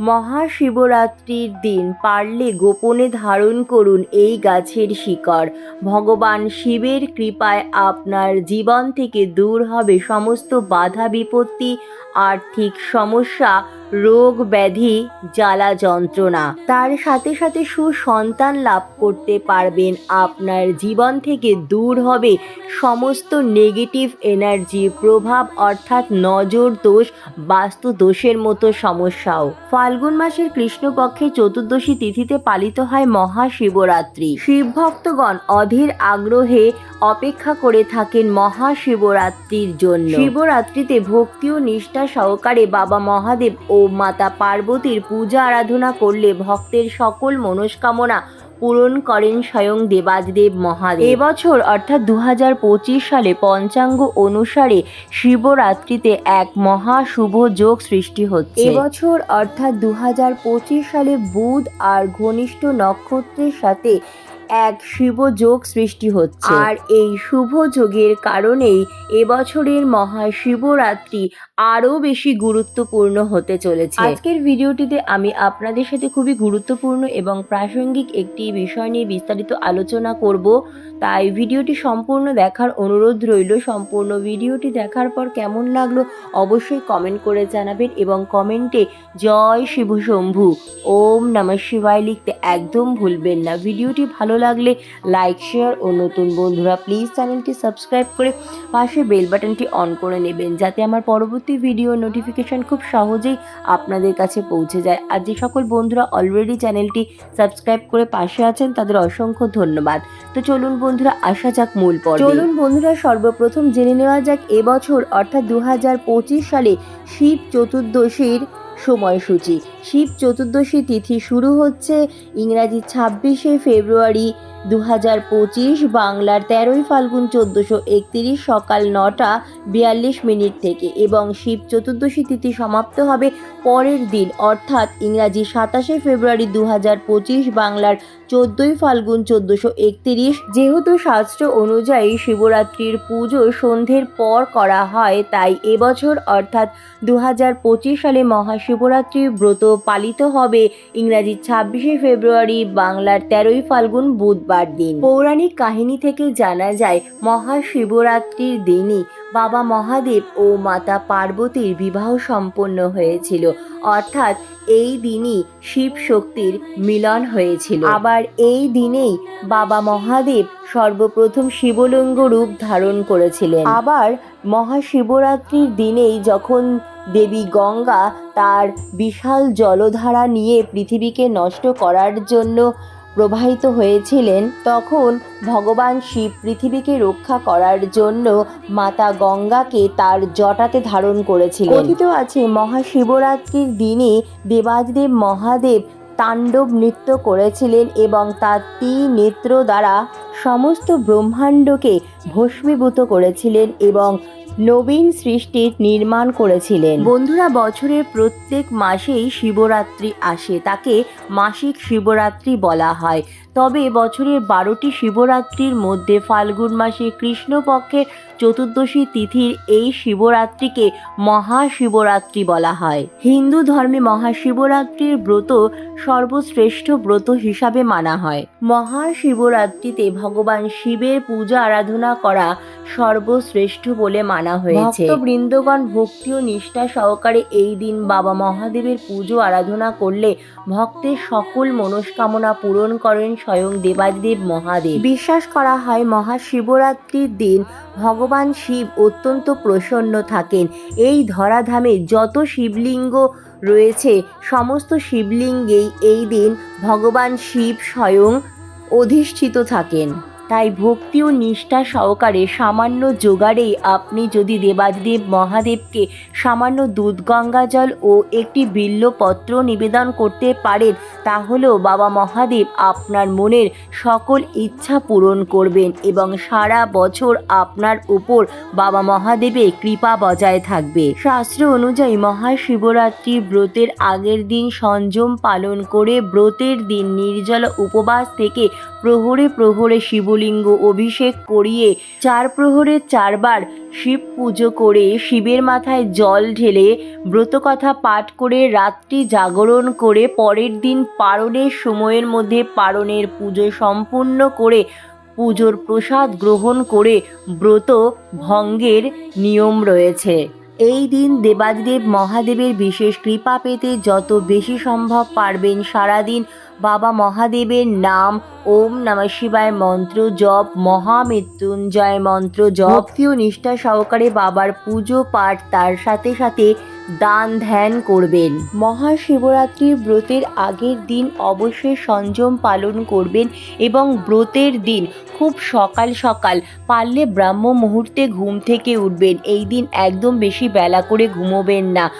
মহাশিবরাত্রির দিন পারলে গোপনে ধারণ করুন এই গাছের শিকড়। ভগবান শিবের কৃপায় আপনার জীবন থেকে দূর হবে সমস্ত বাধা বিপত্তি, আর্থিক সমস্যা রোগ ব্যাধি, জ্বালা যন্ত্রণা। তার সাথে সাথে সুসন্তান লাভ করতে পারবেন। আপনার জীবন থেকে দূর হবে। সমস্ত নেগেটিভ এনার্জির প্রভাব অর্থাৎ নজর দোষ, বাস্তু দোষের মতো সমস্যাও। ফাল্গুন মাসের কৃষ্ণপক্ষে চতুর্দশী তিথিতে পালিত হয় মহাশিবরাত্রি। শিব ভক্তগণ অধীর আগ্রহে অপেক্ষা করে থাকেন মহাশিবরাত্রির জন্য। শিবরাত্রিতে ভক্তি ও নিষ্ঠা সহকারে বাবা মহাদেব মাতা পার্বতীর পূজা আরাধনা করলে ভক্তের সকল মনস্কামনা পূরণ করেন স্বয়ং দেবাদিদেব মহাদেব। এবছর অর্থাৎ দুহাজার পঁচিশ সালে পঞ্চাঙ্গ অনুসারে শিবরাত্রিতে এক মহা শুভ যোগ সৃষ্টি হচ্ছে। এবছর অর্থাৎ দুই হাজার পঁচিশ সালে বুধ আর ঘনিষ্ঠ নক্ষত্রের সাথে এক শুভ যোগ সৃষ্টি হচ্ছে। আর এই শুভ যোগের কারণেই এবছরের মহা শিবরাত্রি আরও বেশি গুরুত্বপূর্ণ হতে চলেছে। আজকের ভিডিওটিতে আমি আপনাদের সাথে খুবই গুরুত্বপূর্ণ এবং প্রাসঙ্গিক একটি বিষয় নিয়ে বিস্তারিত আলোচনা করব। তাই ভিডিওটি সম্পূর্ণ দেখার অনুরোধ রইল। সম্পূর্ণ ভিডিওটি দেখার পর কেমন লাগল অবশ্যই কমেন্ট করে জানাবেন এবং কমেন্টে জয় শিব শম্ভু। ওম নমঃ শিবায় লিখতে একদম ভুলবেন না। ভিডিওটি ভালো লাগলে লাইক শেয়ার ও নতুন বন্ধুরা প্লিজ চ্যানেলটি সাবস্ক্রাইব করে পাশে বেল বাটনটি অন করে নেবেন যাতে আমার পরবর্তী ভিডিও নোটিফিকেশন খুব সহজেই আপনাদের কাছে পৌঁছে যায়। আর যে সকল বন্ধুরা অলরেডি চ্যানেলটি সাবস্ক্রাইব করে পাশে আছেন তাদের অসংখ্য ধন্যবাদ। তো চলুন বন্ধুরা, আসা যাক মূল পর্ব। চলুন বন্ধুরা, সর্বপ্রথম জেনে নেওয়া যাক এবছর অর্থাৎ দু হাজার পঁচিশ সালে শিব চতুর্দশীর সময়সূচি। শিব চতুর্দশী তিথি শুরু হচ্ছে ইংরাজি ছাব্বিশে ফেব্রুয়ারি দু হাজার পঁচিশ বাংলার তেরোই ফাল্গুন চোদ্দোশো একত্রিশ সকাল নটা বিয়াল্লিশ মিনিট থেকে এবং শিব চতুর্দশী তিথি সমাপ্ত হবে পরের দিন। অর্থাৎ ইংরাজি সাতাশে ফেব্রুয়ারি দু হাজার পঁচিশ বাংলার চোদ্দোই ফাল্গুন চোদ্দোশো একত্রিশ যেহেতু শাস্ত্র অনুযায়ী শিবরাত্রির পুজো সন্ধ্যের পর করা হয়, তাই এবছর অর্থাৎ দু হাজার পঁচিশ সালে মহাশিবরাত্রির ব্রত পালিত হবে। ইংরাজি ছাব্বিশে ফেব্রুয়ারি বাংলার তেরোই ফাল্গুন বুধবার। দিন। পৌরাণিক কাহিনী থেকে জানা যায়, মহাশিবরাত্রির দিনই বাবা মহাদেব ও মাতা পার্বতীর বিবাহ সম্পন্ন হয়েছিল। অর্থাৎ এই দিনই শিব শক্তির মিলন হয়েছিল। আবার এই দিনেই বাবা মহাদেব সর্বপ্রথম শিবলিঙ্গ রূপ ধারণ করেছিলেন। আবার মহাশিবরাত্রির দিনেই যখন দেবী গঙ্গা তার বিশাল জলধারা নিয়ে পৃথিবীকে নষ্ট করার জন্য প্রবাহিত হয়েছিলেন, তখন ভগবান শিব পৃথিবীকে রক্ষা করার জন্য মাতা গঙ্গাকে তার জটাতে ধারণ করেছিলেন। কথিত আছে, মহাশিবরাত্রির দিনে দেবাদিদেব মহাদেব তাণ্ডব নৃত্য করেছিলেন এবং তার তিন নেত্র দ্বারা সমস্ত ব্রহ্মাণ্ডকে ভস্মীভূত করেছিলেন এবং নবীন সৃষ্টির নির্মাণ করেছিলেন। বন্ধুরা, বছরের প্রত্যেক মাসেই শিবরাত্রি আসে, তাকে মাসিক শিবরাত্রি বলা হয়। তবে বছরের বারোটি শিবরাত্রির মধ্যে ফাল্গুন মাসে কৃষ্ণপক্ষের চতুর্দশী তিথির এই শিবরাত্রিকে মহাশিবরাত্রি বলা হয়। হিন্দু ধর্মে মহাশিবরাত্রির ব্রত সর্বশ্রেষ্ঠ ব্রত হিসাবে মানা হয়। মহাশিবরাত্রিতে ভগবান শিবের পূজা আরাধনা করা সর্বশ্রেষ্ঠ বলে মানা হয়েছে। বৃন্দগণ ভক্তি ও নিষ্ঠা সহকারে এই দিন বাবা মহাদেবের পুজো আরাধনা করলে ভক্তের সকল মনস্কামনা পূরণ করেন স্বয়ং দেবাদিদেব মহাদেব। বিশ্বাস করা হয় মহাশিবরাত্রির দিন ভগবান শিব অত্যন্ত প্রসন্ন থাকেন। এই ধরাধামে যত শিবলিঙ্গ রয়েছে, সমস্ত শিবলিঙ্গেই এই দিন ভগবান শিব স্বয়ং অধিষ্ঠিত থাকেন। তাই ভক্তি ও নিষ্ঠা সহকারে সামান্য জোগাড়েই আপনি যদি দেবাদিদেব মহাদেবকে সামান্য দুধ গঙ্গা জল ও একটি বিল্লপত্র নিবেদন করতে পারেন, তাহলেও বাবা মহাদেব আপনার মনের সকল ইচ্ছা পূরণ করবেন এবং সারা বছর আপনার উপর বাবা মহাদেবের কৃপা বজায় থাকবে। শাস্ত্র অনুযায়ী মহাশিবরাত্রি ব্রতের আগের দিন সংযম পালন করে ব্রতের দিন নির্জল উপবাস থেকে প্রহরে প্রহরে শিবলিঙ্গ অভিষেক করিয়ে চার প্রহরে চারবার শিব পুজো করে শিবের মাথায় জল ঢেলে ব্রতকথা পাঠ করে রাত্রি জাগরণ করে পরের দিন পারণের সময়ের মধ্যে পারণের পুজো সম্পূর্ণ করে পুজোর প্রসাদ গ্রহণ করে ব্রত ভঙ্গের নিয়ম রয়েছে। এই দিন দেবাদিদেব মহাদেবের বিশেষ কৃপা পেতে যত বেশি সম্ভব পারবেন সারাদিন বাবা মহাদেবের নাম ওম নমঃ শিবায় মন্ত্র জপ মহামৃত্যুঞ্জয় মন্ত্র জপ। ও নিষ্ঠা সহকারে বাবার পুজো পাঠ তার সাথে সাথে দান ধ্যান করবেন। মহাশিবরাত্রির ব্রতের আগের দিন অবশ্যই সংযম পালন করবেন এবং ব্রতের দিন খুব সকাল সকাল পারলে ব্রাহ্ম মুহূর্তে ঘুম থেকে উঠবেন। এই দিন একদম বেশি বেলা করে ঘুমোবেন না।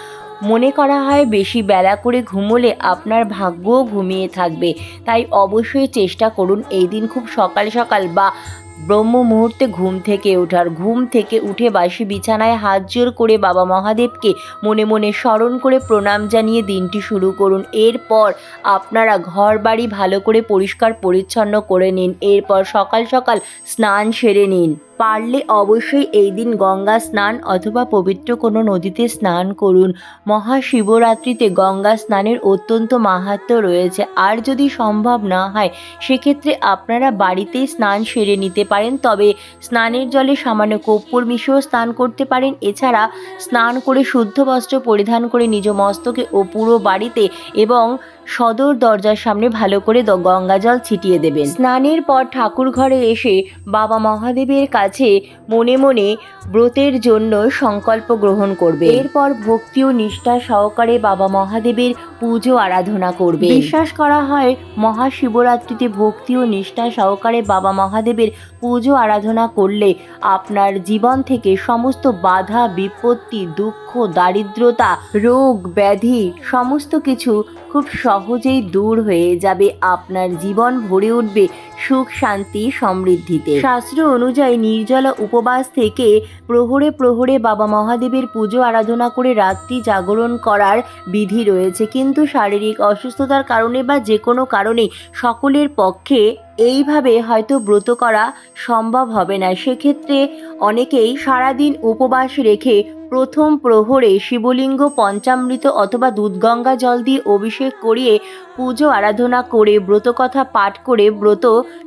মনে করা হয় বেশি বেলা করে ঘুমোলে আপনার ভাগ্যও ঘুমিয়ে থাকবে। তাই অবশ্যই চেষ্টা করুন এই দিন খুব সকাল সকাল বা ব্রহ্ম মুহূর্তে ঘুম থেকে ওঠার। ঘুম থেকে উঠে বাসি বিছানায় হাত জোর করে বাবা মহাদেবকে মনে মনে স্মরণ করে প্রণাম জানিয়ে দিনটি শুরু করুন। এরপর আপনারা ঘর বাড়ি ভালো করে পরিষ্কার পরিচ্ছন্ন করে নিন। এরপর সকাল সকাল স্নান সেরে নিন। পারলে অবশ্যই এই দিন গঙ্গা স্নান অথবা পবিত্র কোনো নদীতে স্নান করুন। মহাশিবরাত্রিতে গঙ্গা স্নানের অত্যন্ত মাহাত্ম্য রয়েছে। আর যদি সম্ভব না হয়, সেক্ষেত্রে আপনারা বাড়িতেই স্নান সেরে নিতে পারেন। তবে স্নানের জলে সামান্য কর্পূর মিশিয়েও স্নান করতে পারেন। এছাড়া স্নান করে শুদ্ধ বস্ত্র পরিধান করে নিজ মস্তকে ও পুরো বাড়িতে এবং সদর দরজার সামনে ভালো করে গঙ্গা জল ছিটিয়ে দেবেন। স্নানের পর ঠাকুর ঘরে এসে বাবা মহাদেবের কাছে মনে মনে ব্রতের জন্য সংকল্প গ্রহণ করবে এরপর ভক্তি ও নিষ্ঠা সহকারে বাবা মহাদেবের পুজো আরাধনা করবে বিশ্বাস করা হয় মহাশিবরাত্রিতে ভক্তি ও নিষ্ঠা সহকারে বাবা মহাদেবের পুজো আরাধনা করলে আপনার জীবন থেকে সমস্ত বাধা, বিপত্তি, দুঃখ, দারিদ্রতা, রোগ, ব্যাধি, সমস্ত কিছু খুব সহজেই দূর হয়ে যাবে, আপনার জীবন ভরে উঠবে সুখ, শান্তি, সমৃদ্ধিতে। শাস্ত্র অনুযায়ী নির্জলা উপবাস থেকে প্রহরে প্রহরে বাবা মহাদেবের পুজো, আরাধনা করে রাত্রি জাগরণ করার বিধি রয়েছে। কিন্তু শারীরিক অসুস্থতার কারণে বা যে কোনো কারণে সকলের পক্ষে এইভাবে হয়তো ব্রত করা সম্ভব হবে না। সেক্ষেত্রে অনেকেই সারাদিন উপবাস রেখে প্রথম প্রহরে শিবলিঙ্গ, পঞ্চামৃত অথবা দুধগঙ্গা জল দিয়ে অভিষেক করিয়ে পুজো আরাধনা করে ব্রতকথা পাঠ করে ব্রত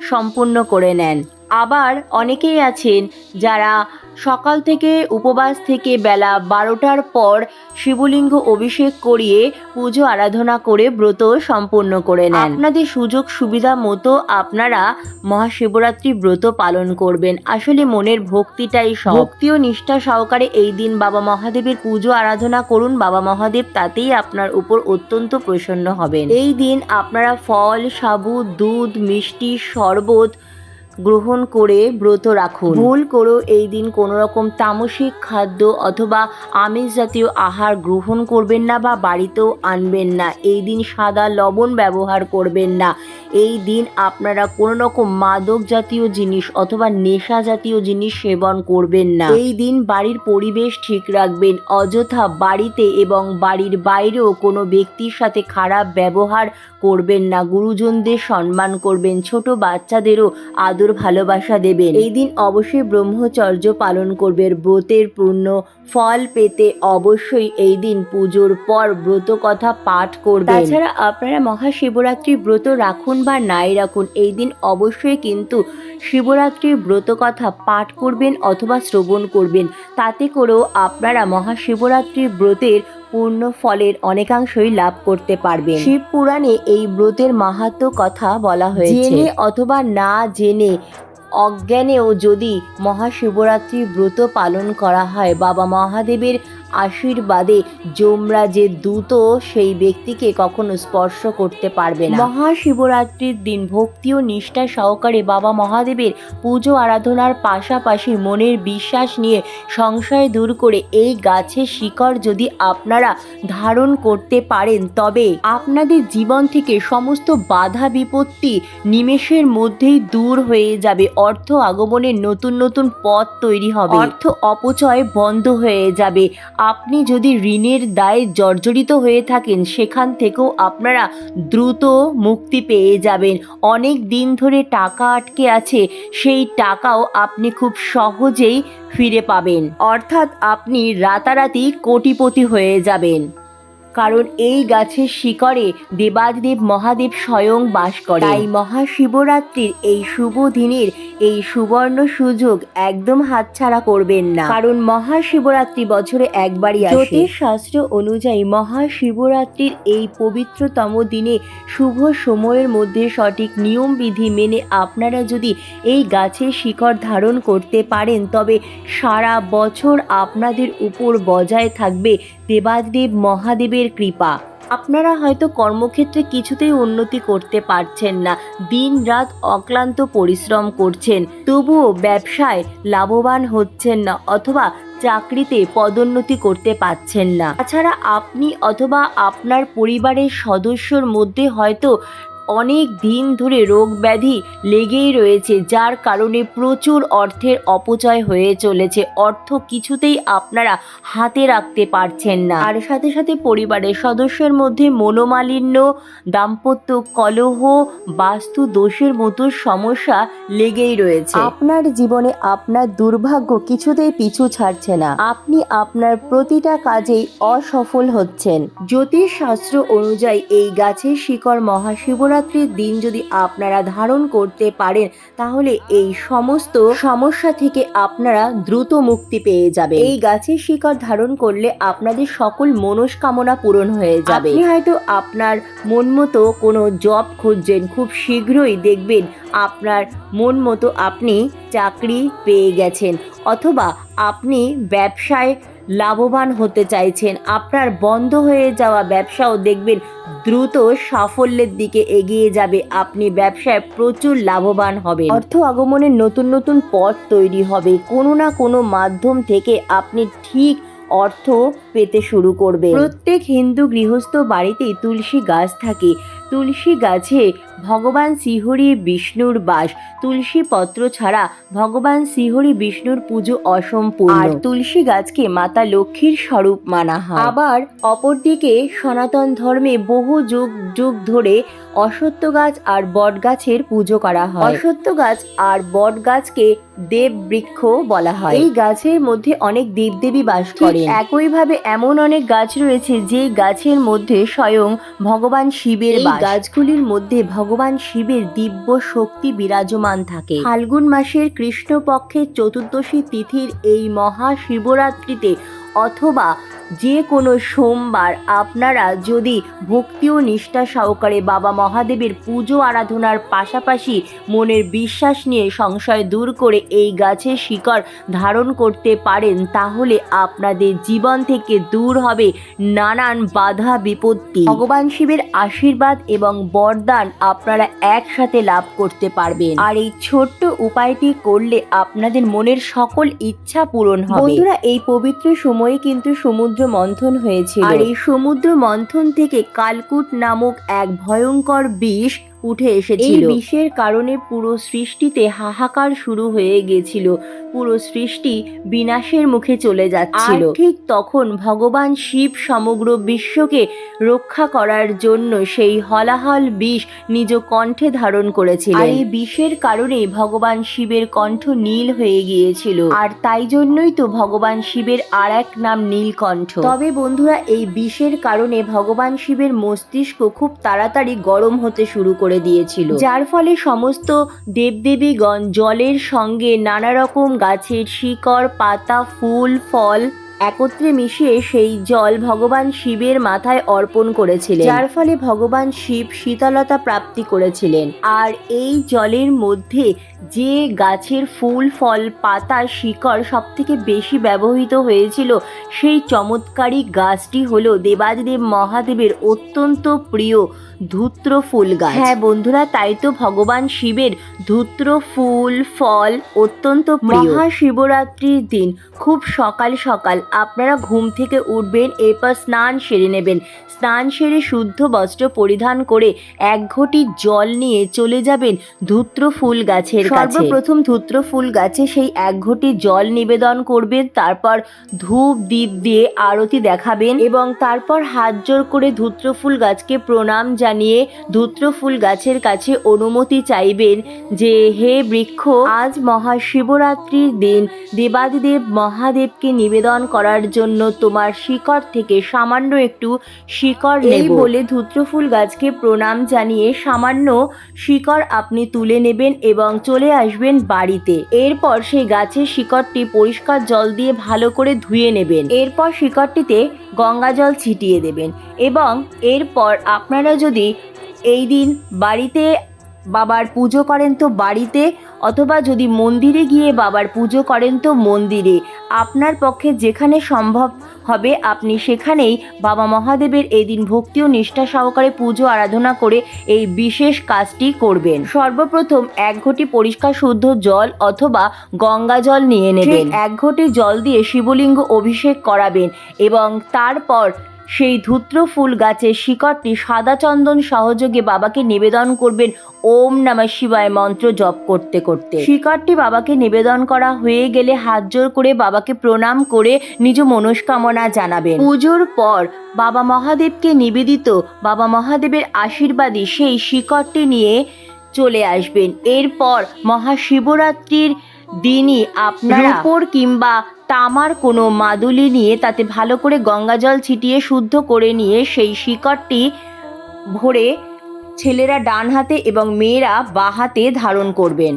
সম্পূর্ণ করে নেন। আবার অনেকেই আছেন যারা সকাল থেকে উপবাস থেকে বেলা বারোটার পর শিবলিঙ্গ অভিষেক করিয়ে পুজো আরাধনা করে ব্রত সম্পূর্ণ করে নেন। আপনাদের সুযোগ সুবিধা মতো আপনারা মহাশিবরাত্রি ব্রত পালন করবেন। আসলে মনের ভক্তিটাই। ভক্তি ও নিষ্ঠা সহকারে এই দিন বাবা মহাদেবের পুজো আরাধনা করুন। বাবা মহাদেব তাতেই আপনার উপর অত্যন্ত প্রসন্ন হবেন। এই দিন আপনারা ফল, সাবু, দুধ, মিষ্টি, শরবত গ্রহণ করে ব্রত রাখুন। ভুল করো এই দিন কোনো রকম তামসিক খাদ্য অথবা আমিষ জাতীয় আহার গ্রহণ করবেন না বা বাড়িতেও আনবেন না। এই দিন সাদা লবণ ব্যবহার করবেন না। এই দিন আপনারা কোনো রকম মাদক জাতীয় জিনিস অথবা নেশা জাতীয় জিনিস সেবন করবেন না। এই দিন বাড়ির পরিবেশ ঠিক রাখবেন। অযথা বাড়িতে এবং বাড়ির বাইরেও কোনো ব্যক্তির সাথে খারাপ ব্যবহার করবেন না। গুরুজনদের সম্মান করবেন। ছোট বাচ্চাদেরও আদর ভালোবাসা দেবেন। এই দিন অবশ্যই ব্রহ্মচর্য পালন করবেন। ব্রতের পূর্ণ ফল পেতে অবশ্যই এই দিন পুজোর পর ব্রত কথা পাঠ করবেন। তাছাড়া আপনারা মহাশিবরাত্রি ব্রত রাখুন বা নাই রাখুন, এই দিন অবশ্যই কিন্তু শিবরাত্রির ব্রত কথা পাঠ করবেন অথবা শ্রবণ করবেন। তাতে করেও আপনারা মহাশিবরাত্রির ব্রতের পূর্ণ ফলের অনেকাংশই লাভ করতে পারবে শিব পুরাণে এই ব্রতের মাহাত্ম কথা বলা হয়েছে। জেনে অথবা না জেনে অজ্ঞানেও যদি মহাশিবরাত্রি ব্রত পালন করা হয় বাবা মহাদেবের আশীর্বাদে যমরাজের দূত সেই ব্যক্তিকে কখনো স্পর্শ করতে পারবে না। মহাশিবরাত্রির দিন ভক্তি ও নিষ্ঠা সহকারে বাবা মহাদেবের পুজো আরাধনার পাশাপাশি মনের বিশ্বাস নিয়ে সংশয় দূর করে এই গাছের শিকড় যদি আপনারা ধারণ করতে পারেন, তবে আপনাদের জীবন থেকে সমস্ত বাধা বিপত্তি নিমেষের মধ্যেই দূর হয়ে যাবে। অর্থ আগমনের নতুন নতুন পথ তৈরি হবে। অর্থ অপচয় বন্ধ হয়ে যাবে। আপনি যদি ঋণের দায়ে জর্জরিত হয়ে থাকেন, সেখান থেকেও আপনারা দ্রুত মুক্তি পেয়ে যাবেন। অনেক দিন ধরে টাকা আটকে আছে, সেই টাকাও আপনি খুব সহজেই ফিরে পাবেন। অর্থাৎ আপনি রাতারাতি কোটিপতি হয়ে যাবেন। কারণ এই গাছের শিকড়ে দেবাদিদেব মহাদেব স্বয়ং বাস করে তাই মহাশিবরাত্রির এই শুভ দিনের এই সুবর্ণ সুযোগ একদম হাতছাড়া করবেন না। কারণ মহাশিবরাত্রি বছরে একবারই আসে। জ্যোতিষ শাস্ত্র অনুযায়ী মহাশিবরাত্রির এই পবিত্রতম দিনে শুভ সময়ের মধ্যে সঠিক নিয়ম বিধি মেনে আপনারা যদি এই গাছের শিকড় ধারণ করতে পারেন, তবে সারা বছর আপনাদের উপর বজায় থাকবে দেবাদেব মহাদেবের কৃপা। আপনারা হয়তো কর্মক্ষেত্রে কিছুতেই উন্নতি করতে পারছেন না। দিন রাত অক্লান্ত পরিশ্রম করছেন। তবুও ব্যবসায় লাভবান হচ্ছেন না অথবা চাকরিতে পদোন্নতি করতে পারছেন না। তাছাড়া আপনি অথবা আপনার পরিবারের সদস্যর মধ্যে হয়তো অনেক দিন ধরে রোগ ব্যাধি লেগেই রয়েছে যার কারণে প্রচুর অর্থের অপচয় হয়ে চলেছে। অর্থ কিছুতেই আপনারা হাতে রাখতে পারছেন না। আর সাথে সাথে পরিবারের সদস্যের মধ্যে মনোমালিন্য দাম্পত্য কলহ বাস্তু দোষের মতো সমস্যা লেগেই রয়েছে। আপনার জীবনে আপনার দুর্ভাগ্য কিছুতেই পিছু ছাড়ছে না। আপনি আপনার প্রতিটা কাজেই অসফল হচ্ছেন। জ্যোতিষ শাস্ত্র অনুযায়ী এই গাছের শিকড় মহাশিবরাত্রির দিন যদি আপনারা ধারণ করতে পারেন, তাহলে এই সমস্ত সমস্যা থেকে আপনারা দ্রুত মুক্তি পেয়ে যাবে এই গাছের শিকড় ধারণ করলে আপনাদের সকল মনস্কামনা পূরণ হয়ে যাবে। হয়তো আপনার মন মতো কোনো জব খুঁজছেন, খুব শীঘ্রই দেখবেন আপনার মন মতো আপনি চাকরি পেয়ে গেছেন। অথবা আপনি ব্যবসায় লাভবান হতে চাইছেন। আপনার বন্ধ হয়ে যাওয়া ব্যবসাও দেখবেন দ্রুত সাফল্যের দিকে এগিয়ে যাবে। আপনি ব্যবসায় প্রচুর লাভবান হবে অর্থ আগমনের নতুন নতুন পথ তৈরি হবে। কোনো না কোনো মাধ্যম থেকে আপনি ঠিক অর্থ পেতে শুরু করবে প্রত্যেক হিন্দু গৃহস্থ বাড়িতেই তুলসী গাছ থাকে। তুলসী গাছে ভগবান শ্রীহরি বিষ্ণুর বাস। তুলসী পত্র ছাড়া ভগবান শ্রীহরি বিষ্ণুর পুজো অসম্পূর্ণ। আর তুলসী গাছকে মাতা লক্ষ্মীর স্বরূপ মানা হয়। আবার অপরদিকে সনাতন ধর্মে বহু যুগ যুগ ধরে অসত্য গাছ আর বট গাছের পুজো করা হয়। অসত্য গাছ আর বট গাছকে দেব বৃক্ষ বলা হয়। এই গাছের মধ্যে অনেক দেবদেবী বাস করেন। একইভাবে এমন অনেক গাছ রয়েছে যে গাছের মধ্যে স্বয়ং ভগবান শিবের গাছগুলির মধ্যে ভগবান শিবের দিব্য শক্তি বিরাজমান থাকে। ফাল্গুন মাসের কৃষ্ণপক্ষের চতুর্দশী তিথির এই মহা শিবরাত্রিতে অথবা যে কোনো সোমবার আপনারা যদি ভক্তি ও নিষ্ঠা সহকারে বাবা মহাদেবের পুজো আরাধনার পাশাপাশি মনের বিশ্বাস নিয়ে সংশয় দূর করে এই গাছের শিকড় ধারণ করতে পারেন, তাহলে আপনাদের জীবন থেকে দূর হবে নানান বাধা বিপত্তি। ভগবান শিবের আশীর্বাদ এবং বরদান আপনারা একসাথে লাভ করতে পারবেন। আর এই ছোট্ট উপায়টি করলে আপনাদের মনের সকল ইচ্ছা পূরণ হবে। বন্ধুরা, এই পবিত্র সময়ে কিন্তু সমুদ্র মন্থন হয়েছিল। আর এই সমুদ্র মন্থন থেকে কালকুট নামক এক ভয়ঙ্কর বিষ উঠে এসেছিল। এই বিষের কারণে পুরো সৃষ্টিতে হাহাকার শুরু হয়ে গেছিল। পুরো সৃষ্টি বিনাশের মুখে চলে যাচ্ছিল। ঠিক তখন ভগবান শিব সমগ্র বিশ্বকে রক্ষা করার জন্য সেই হলাহল বিষ নিজ কণ্ঠে ধারণ করেছিল এই বিষের কারণে ভগবান শিবের কণ্ঠ নীল হয়ে গিয়েছিল। আর তাই জন্যই তো ভগবান শিবের আর এক নাম নীলকণ্ঠ। তবে বন্ধুরা এই বিষের কারণে ভগবান শিবের মস্তিষ্ক খুব তাড়াতাড়ি গরম হতে শুরু করে দিয়েছিল। যার ফলে সমস্ত দেবদেবীগণ জলের সঙ্গে নানা রকম গাছের শিকড়, পাতা, ফুল, ফল একত্রে মিশিয়ে সেই জল ভগবান শিবের মাথায় অর্পণ করেছিলেন। যার ফলে ভগবান শিব শীতলতা প্রাপ্তি করেছিলেন। আর এই জলের মধ্যে যে গাছের ফুল, ফল, পাতা, শিকড় সব থেকে বেশি ব্যবহৃত হয়েছিল, সেই চমৎকারী গাছটি হলো দেবাদিদেব মহাদেবের অত্যন্ত প্রিয় ধূত্র ফুল গাছ। হ্যাঁ বন্ধুরা তাই তো ভগবান শিবের ধূত্র ফুল ফল অত্যন্ত মহাশিবরাত্রির দিন খুব সকাল সকাল আপনারা ঘুম থেকে উঠবেন এরপর স্নান সেরে নেবেন। স্নান সেরে শুদ্ধ বস্ত্র পরিধান করে এক ঘটি জল নিয়ে চলে যাবেন ধূত্র ফুল গাছের কাছে। সর্বপ্রথম ধূত্র ফুল গাছে সেই এক ঘটি জল নিবেদন করবেন তারপর ধূপ দ্বীপ দিয়ে আরতি দেখাবেন এবং তারপর হাত জোর করে ধূত্র ফুল গাছকে প্রণাম জানিয়ে ধূত্র ফুল গাছের কাছে অনুমতি চাইবেন যে হে বৃক্ষ আজ মহাশিবরাত্রির দিন। দেবাদিদেব মহাদেবকে নিবেদন করার জন্য তোমার শিকড় থেকে সামান্য একটু শিকড় এই বলে ধূত্রফুল গাছকে প্রণাম জানিয়ে সামান্য শিকড় আপনি তুলে নেবেন এবং চলে আসবেন বাড়িতে। এরপর সেই গাছের শিকড়টি পরিষ্কার জল দিয়ে ভালো করে ধুয়ে নেবেন। এরপর শিকড়টিতে গঙ্গা জল ছিটিয়ে দেবেন এবং এরপর আপনারা যদি এই দিন বাড়িতে বাবার পুজো করেন তো বাড়িতে অথবা যদি মন্দিরে গিয়ে বাবার পুজো করেন তো মন্দিরে। আপনার পক্ষে যেখানে সম্ভব হবে আপনি সেখানেই বাবা মহাদেবের এই দিন ভক্তি ও নিষ্ঠা সহকারে পুজো আরাধনা করে এই বিশেষ কাজটি করবেন। সর্বপ্রথম এক ঘটি পরিষ্কার শুদ্ধ জল অথবা গঙ্গা জল নিয়ে নেবেন। এক ঘটি জল দিয়ে শিবলিঙ্গ অভিষেক করাবেন এবং তারপর সেই ধূত্র ফুল গাছের শিকড়টি সাদা চন্দন সহযোগে বাবাকে নিবেদন করবেন ওম নমঃ শিবায় মন্ত্র জপ করতে করতে। শিকড়টি বাবাকে নিবেদন করা হয়ে গেলে হাত জোর করে বাবাকে প্রণাম করে নিজ মনস্কামনা জানাবেন। পুজোর পর বাবা মহাদেবকে নিবেদিত বাবা মহাদেবের আশীর্বাদী সেই শিকড়টি নিয়ে চলে আসবেন। এরপর মহাশিবরাত্রির দিনই আপনার উপর কিংবা তামার কোনো মাদুলি নিয়ে তাতে ভালো করে গঙ্গা জল ছিটিয়ে শুদ্ধ করে নিয়ে সেই শিকড়টি ভরে ছেলেরা ডান হাতে এবং মেয়েরা বাঁ হাতে ধারণ করবেন।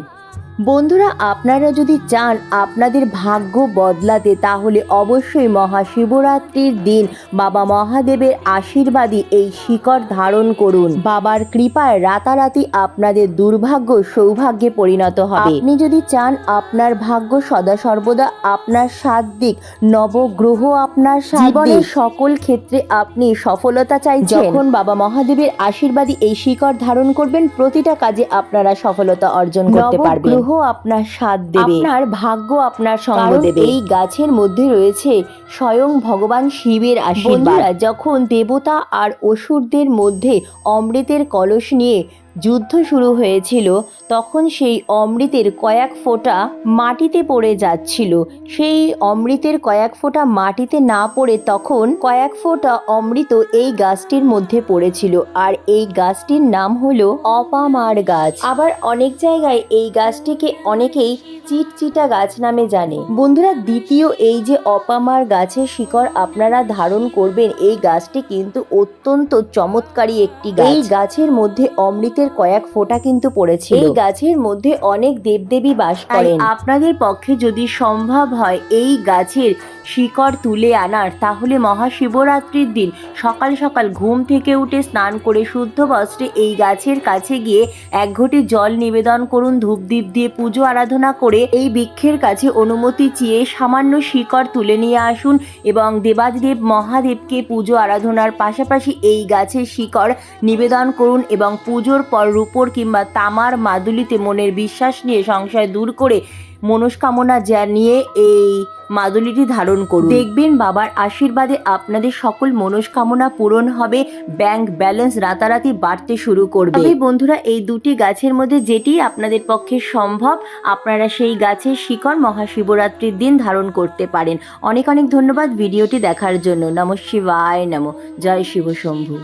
বন্ধুরা আপনারা যদি চান আপনাদের ভাগ্য বদলাতে তাহলে অবশ্যই মহাশিবরাত্রির দিন বাবা মহাদেবের আশীর্বাদী এই শিকড় ধারণ করুন। বাবার কৃপায় রাতারাতি আপনাদের দুর্ভাগ্য সৌভাগ্যে পরিণত হবে। আপনি যদি চান আপনার ভাগ্য সদা সর্বদা আপনার সাত দিক নবগ্রহ আপনার জীবনের সকল ক্ষেত্রে আপনি সফলতা চাইছেন। যখন বাবা মহাদেবের আশীর্বাদী এই শিকড় ধারণ করবেন প্রতিটা কাজে আপনারা সফলতা অর্জন করতে পারবেন। গ্রহ আপনার সাথ দেবে। আপনার ভাগ্য আপনার সঙ্গ দেবে। এই গাছের মধ্যে রয়েছে স্বয়ং ভগবান শিবের আশীর্বাদ। যখন দেবতা আর অসুরদের মধ্যে অমৃতের কলস নিয়ে যুদ্ধ শুরু হয়েছিল, তখন সেই অমৃতের কয়েক ফোঁটা মাটিতে পড়ে যাচ্ছিল। সেই অমৃতের কয়েক ফোঁটা মাটিতে না পড়ে তখন কয়েক ফোঁটা অমৃত এই গাছটির মধ্যে পড়েছিল। আর এই গাছটির নাম হলো অপামার গাছ। আবার অনেক জায়গায় এই গাছটিকে অনেকেই চিটচিটা গাছ নামে জানে। বন্ধুরা, দ্বিতীয় এই যে অপামার গাছের শিকড় আপনারা ধারণ করবেন, এই গাছটি কিন্তু অত্যন্ত চমৎকারী একটি গাছ। এই গাছের মধ্যে অমৃতের কয়েক ফোঁটা কিন্তু পড়েছে এই গাছের মধ্যে অনেক দেবদেবী বাস করেন। আপনাদের পক্ষে যদি সম্ভব হয় এই গাছের শিকড় তুলে আনার তাহলে মহাশিবরাত্রির দিন সকাল সকাল ঘুম থেকে উঠে স্নান করে শুদ্ধ বস্ত্রে এই গাছের কাছে গিয়ে এক ঘটি জল নিবেদন করুন ধূপদীপ দিয়ে পুজো আরাধনা করে এই বৃক্ষের কাছে অনুমতি চেয়ে সামান্য শিকড় তুলে নিয়ে আসুন এবং দেবাদিদেব মহাদেবকে পুজো আরাধনার পাশাপাশি এই গাছের শিকড় নিবেদন করুন এবং পুজোর পর রূপোর কিংবা তামার মাদুলিতে মনের বিশ্বাস নিয়ে সংশয় দূর করে মনস্কামনা জানিয়ে এই মাদুলিটি ধারণ করুন। দেখবেন বাবার আশীর্বাদে আপনাদের সকল মনস্কামনা পূরণ হবে, ব্যাংক ব্যালেন্স রাতারাতি বাড়তে শুরু করবে। এই বন্ধুরা, এই দুটি গাছের মধ্যে যেটি আপনাদের পক্ষে সম্ভব, আপনারা সেই গাছের শিকড় মহাশিবরাত্রির দিন ধারণ করতে পারেন। অনেক অনেক ধন্যবাদ ভিডিওটি দেখার জন্য। নম শিবায়, নম। জয় শিব শম্ভু